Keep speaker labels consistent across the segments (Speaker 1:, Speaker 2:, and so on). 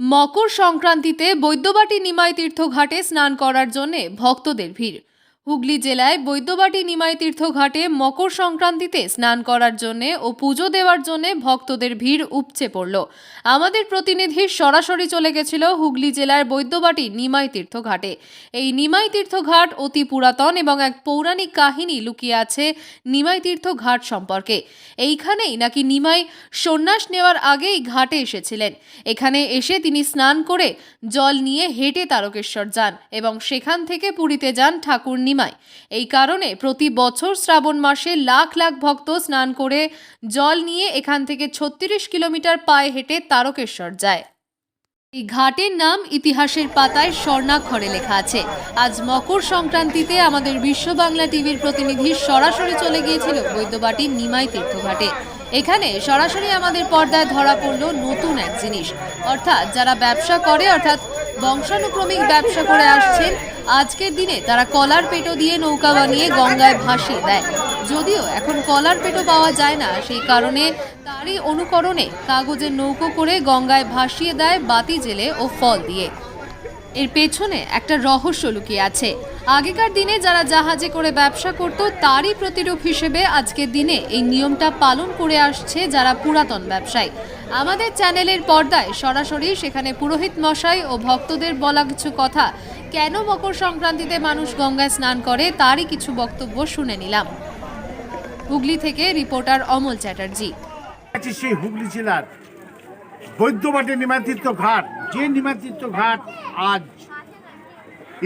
Speaker 1: মকর সংক্রান্তিতে বৈদ্যবাটি নিমাই তীর্থ ঘাটে স্নান করার জন্যে ভক্তদের ভিড়। হুগলি জেলায় বৈদ্যবাটি নিমাই তীর্থ ঘাটে মকর সংক্রান্তিতে স্নান করার জন্যে ও পুজো দেওয়ার জন্যে ভক্তদের ভিড় উপচে পড়ল। আমাদের প্রতিনিধি সরাসরি চলে গেছিল হুগলি জেলার বৈদ্যবাটি নিমাই তীর্থ ঘাটে এই নিমাই তীর্থ ঘাট অতি পুরাতন এবং এক পৌরাণিক কাহিনী লুকিয়ে আছে নিমাই তীর্থ ঘাট সম্পর্কে। এইখানেই নাকি নিমাই সন্ন্যাস নেওয়ার আগেই ঘাটে এসেছিলেন। এখানে এসে তিনি স্নান করে জল নিয়ে হেঁটে তারকেশ্বর যান এবং সেখান থেকে পুরীতে যান ঠাকুর নিমাই এই কারণে প্রতি বছর শ্রাবণ মাসে লাখ লাখ ভক্ত স্নান করে জল নিয়ে এখান থেকে ছত্রিশ কিলোমিটার পায়ে হেঁটে তারকেশ্বর যায়। এই ঘাটের নাম ইতিহাসের পাতায় স্বর্ণাক্ষরে লেখা আছে। আজ মকর সংক্রান্তিতে আমাদের বিশ্ব বাংলা টিভির প্রতিনিধি সরাসরি চলে গিয়েছিল বৈদ্যবাটির নিমাই তীর্থঘাটে। এখানে সরাসরি আমাদের পর্দায় ধরা পড়ল নতুন এক জিনিস। অর্থাৎ যারা ব্যবসা করে, অর্থাৎ বংশানুক্রমিক ব্যবসা করে আসছেন। আজকের দিনে তারা কলার পেটো দিয়ে নৌকা বানিয়ে গঙ্গায় ভাসিয়ে দেয়। যদিও এখন কলার পেটো পাওয়া যায় না, সেই কারণে তারই অনুকরণে কাগজের নৌকো করে গঙ্গায় ভাসিয়ে দেয় বাতি জেলে ও ফল দিয়ে। এর পেছনে একটা রহস্য লুকিয়ে আছে। আগেকার দিনে যারা জাহাজে করে ব্যবসা করত, তারই প্রতিরূপ হিসেবে আজকের দিনে এই নিয়মটা পালন করে আসছে যারা পুরাতন ব্যবসায়ী। আমাদের চ্যানেলের পর্দায় সরাসরি সেখানে পুরোহিত মশাই ও ভক্তদের বলা কিছু কথা। কেন মকর সংক্রান্তিতে মানুষ গঙ্গায় স্নান করে তারই কিছু বক্তব্য শুনে নিলাম। হুগলি থেকে রিপোর্টার অমল চ্যাটার্জি।
Speaker 2: সেই হুগলি জেলার বৈদ্যবাটী নিমাতীর্থ ঘাট। যে নিমাতীর্থ ঘাট আজ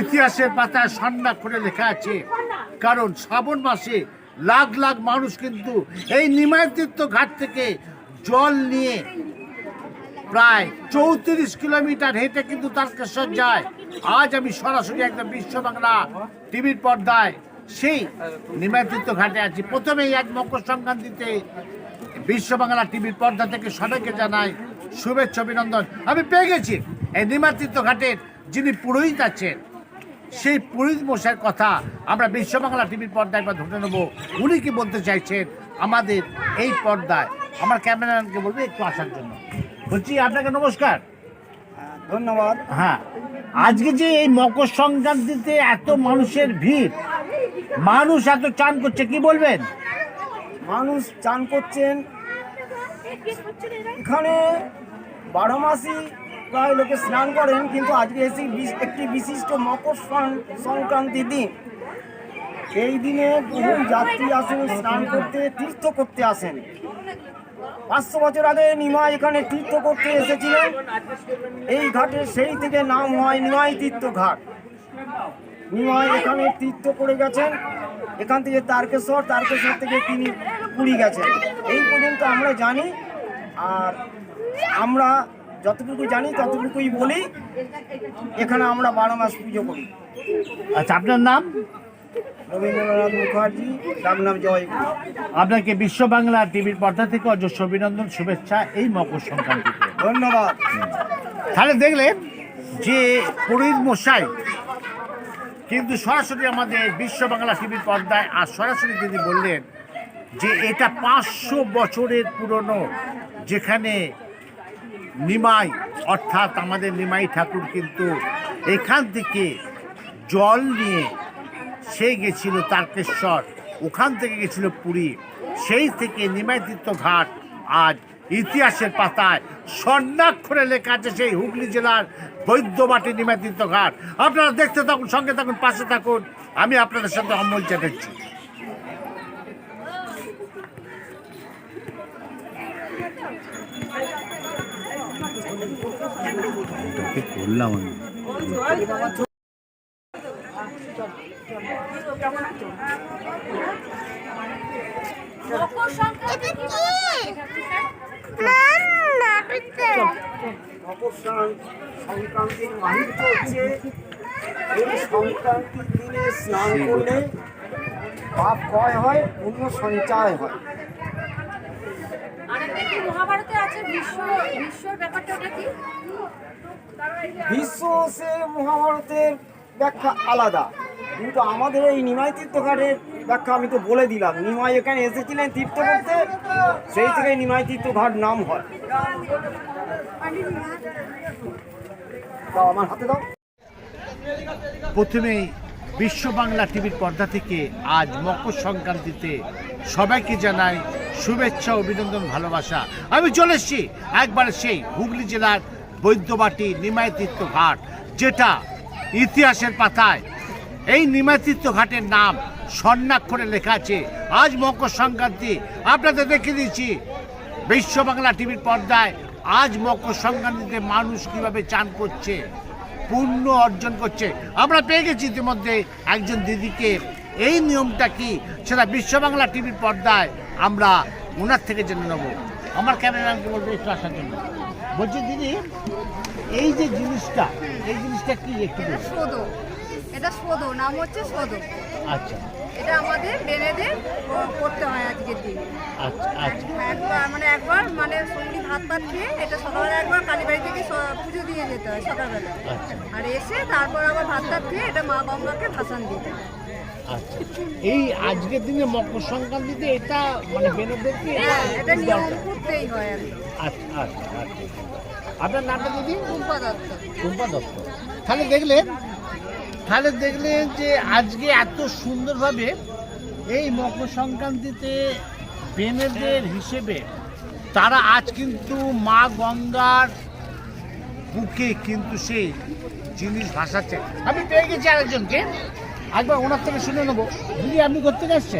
Speaker 2: ইতিহাসের পাতায় সন্ধ্যা করে লেখা আছে। কারণ শ্রাবণ মাসে লাখ লাখ মানুষ কিন্তু এই নিমাতীর্থ ঘাট থেকে জল নিয়ে প্রায় চৌত্রিশ কিলোমিটার হেঁটে কিন্তু তারকেশ্বর যায়। আজ আমি সরাসরি একদম বিশ্ব বাংলা টিভির পর্দায় সেই নিমাতীর্থ ঘাটে আছি। প্রথমেই এক মকর সংক্রান্তিতে বিশ্ব বাংলা টিভির পর্দা থেকে সবাইকে জানাই শুভেচ্ছা, অভিনন্দন। আমি পেয়ে গেছি এই নিমাতীর্থ ঘাটের যিনি পুরোহিত আছেন, সেই পুরোহিত মশাইয়ের কথা আমরা বিশ্ব বাংলা টিভির পর্দায় একবার ধরে নেব। উনি কি বলতে চাইছেন আমাদের এই পর্দায়? আমার ক্যামেরাম্যানকে বলবে একটু আসার জন্য। বলছি আপনাকে নমস্কার।
Speaker 3: ধন্যবাদ।
Speaker 2: হ্যাঁ আজকে যে এই মকর সংক্রান্তিতে এত মানুষের ভিড় মানুষ এত চান করছে কি বলবেন?
Speaker 3: মানুষ চান করছেন। এখানে বারো মাসই প্রায় লোকে স্নান করেন কিন্তু আজকে এসে বিশ- একটি বিশিষ্ট মকর সং- সংক্রান্তির দিন। এই দিনে বহু যাত্রী আসেন স্নান করতে তীর্থ করতে আসেন। পাঁচশো বছর আগে নিমা এখানে তীর্থ করতে এসেছিলেন এই ঘাটে সেই থেকে নাম হয় নিমাই তীর্থ ঘাট। নিমাই এখানে তীর্থ করে গেছেন। এখান থেকে তারকেশ্বর তারকেশ্বর থেকে তিনি পুরী গেছেন। এই পর্যন্ত আমরা জানি, আর আমরা যতটুকু জানি, ততটুকুই বলি। এখানে আমরা বারো মাস পুজো করি।
Speaker 2: আচ্ছা আপনার নাম?
Speaker 3: রবীন্দ্রনাথ মুখার্জি ডাকনাম জয়
Speaker 2: আপনাকে বিশ্ব বাংলা টিভির পর্দা থেকে অজস্র অভিনন্দন শুভেচ্ছা এই মকর সংক্রান্তিতে
Speaker 3: ধন্যবাদ।
Speaker 2: তাহলে দেখলেন যে পুরোহিত মশাই কিন্তু সরাসরি আমাদের বিশ্ব বাংলা টিভির পর্দায় আর সরাসরি তিনি বললেন যে এটা পাঁচশো বছরের পুরনো যেখানে নিমাই অর্থাৎ আমাদের নিমাই ঠাকুর কিন্তু এখান থেকে জল নিয়ে সে গেছিল তারকেশ্বর, ওখান থেকে গেছিল পুরী। সেই থেকে নিমাই ঘাট আজ ইতিহাসের পাতায় স্বর্ণাক্ষরে লেখা আছে সেই হুগলি জেলার বৈদ্যবাটি নিমাই তীর্থ ঘাট। আপনারা দেখতে থাকুন, সঙ্গে থাকুন, পাশে থাকুন। আমি আপনাদের সাথে অমল চ্যাটার্জি। করলাম আমি।
Speaker 3: মাহিত্য হচ্ছে এই স্নান করলে পাপ ক্ষয় হয় পুণ্য সঞ্চয় হয়
Speaker 4: বিশ্ব
Speaker 3: সে মহাভারতের ব্যাখ্যা আলাদা। কিন্তু আমাদের এই নিমাই তীর্থঘাটের ব্যাখ্যা আমি তো বলে দিলাম। নিমাই এখানে এসেছিলেন তীর্থ করতে, সেই থেকে নিমাই তীর্থঘাট নাম হয়। আমার হাতে দাও।
Speaker 2: প্রথমেই বিশ্ব বাংলা টিভির পর্দা থেকে আজ মকর সংক্রান্তিতে সবাইকে জানাই শুভেচ্ছা, অভিনন্দন, ভালোবাসা। আমি চলে এসেছি একবার সেই হুগলি জেলার বৈদ্যবাটি নিমাইতীর্থ ঘাট যেটা ইতিহাসের পাতায় এই নিমাইতীর্থ ঘাটের নাম স্বর্ণাক্ষরে লেখা আছে। আজ মকর সংক্রান্তি, আপনাদের দেখে দিয়েছি বিশ্ব বাংলা টিভির পর্দায় আজ মকর সংক্রান্তিতে মানুষ কীভাবে চান করছে, পুণ্য অর্জন করছে। আমরা পেয়ে গেছি ইতিমধ্যে একজন দিদিকে। এই নিয়মটা কি? সেটা বিশ্ব বাংলা টিভির পর্দায় আমরা ওনার থেকে জেনে নেব। আমার ক্যামেরাম্যানকে বলব একটু আসার জন্য। বলছি দিদি, এই যে জিনিসটা, এই জিনিসটা কি একটু
Speaker 4: এটা। সোদো নাম হচ্ছে সোদো।
Speaker 2: আচ্ছা।
Speaker 4: এটা আমাদের বেনেদের করতে হয় আজকের দিনে।
Speaker 2: আচ্ছা আচ্ছা।
Speaker 4: একবার মানে একবার মানে সঙ্গী ভাত ভাত খেয়ে এটা সকালবেলা একবার কালীবাড়ি থেকে পুজো দিয়ে যেতে হয় সকালবেলা।
Speaker 2: আচ্ছা।
Speaker 4: আর এসে তারপর আবার ভাত ভাত খেয়ে এটা মা গঙ্গাকে ভাসান দিতে হয়
Speaker 2: আচ্ছা। এই আজকের দিনে মকর সংক্রান্তিতে এটা মানে বেনদেরকে
Speaker 4: হ্যাঁ এটা নিয়ম করতেই হয় আর
Speaker 2: আচ্ছা আচ্ছা আচ্ছা। আপনার নামটা দিদি?
Speaker 4: টুম্পা দত্ত।
Speaker 2: টুম্পা দত্ত। তাহলে দেখলেন তাহলে দেখলেন যে আজকে এত সুন্দরভাবে এই মকর সংক্রান্তিতে বেনেদের হিসেবে তারা আজ কিন্তু মা গঙ্গার বুকে কিন্তু সেই জিনিস ভাসাচ্ছে। আমি পেয়ে গেছি আরেকজনকে। একবার ওনার থেকে শুনে নেব। দিদি আপনি করতে।
Speaker 4: জানুয়ারি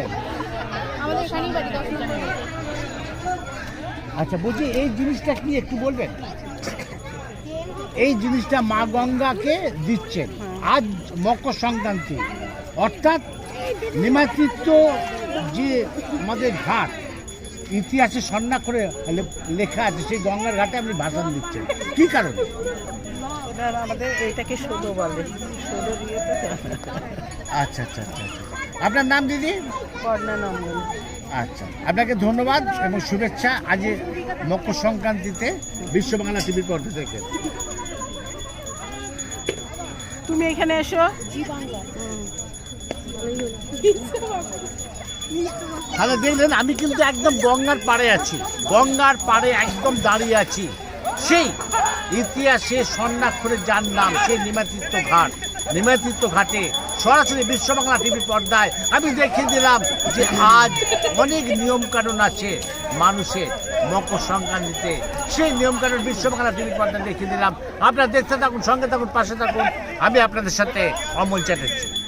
Speaker 2: আচ্ছা বলছি এই জিনিসটা কি একটু বলবেন? এই জিনিসটা মা গঙ্গাকে দিচ্ছেন। আজ মকর সংক্রান্তি। অর্থাৎ নিমাতৃত্ব যে আমাদের ঘাট ইতিহাসে স্বর্ণাক্ষরে লে- লেখা আছে সেই গঙ্গার ঘাটে আপনি ভাষণ দিচ্ছেন। কি কারণে?
Speaker 5: আমাদের সোদো বলে। সোদো দিয়ে
Speaker 2: আচ্ছা আচ্ছা আচ্ছা আচ্ছা। আপনার নাম দিদি? আচ্ছা আপনাকে ধন্যবাদ এবং শুভেচ্ছা। আজ মকর সংক্রান্তিতে বিশ্ব বাংলা টিভির পর্দা থেকে।
Speaker 5: তুমি এখানে এসো।
Speaker 2: তাহলে দেখলেন, আমি কিন্তু একদম গঙ্গার পাড়ে আছি। গঙ্গার পাড়ে একদম দাঁড়িয়ে আছি। সেই ইতিহাসে স্বর্ণাক্ষরে যার নাম, সেই নিমাতৃত্ব ঘাট। নিমাতীর্থ ঘাটে সরাসরি বিশ্ব বাংলা টিভির পর্দায় আমি দেখিয়ে দিলাম যে আজ অনেক নিয়মকানুন আছে। মানুষের মকর সংক্রান্তিতে সেই নিয়মকানুন বিশ্বকালা টিভি পর্দা দেখিয়ে দিলাম। আপনারা দেখতে থাকুন, সঙ্গে থাকুন, পাশে থাকুন। আমি আপনাদের সাথে অমল চ্যাটার্জি।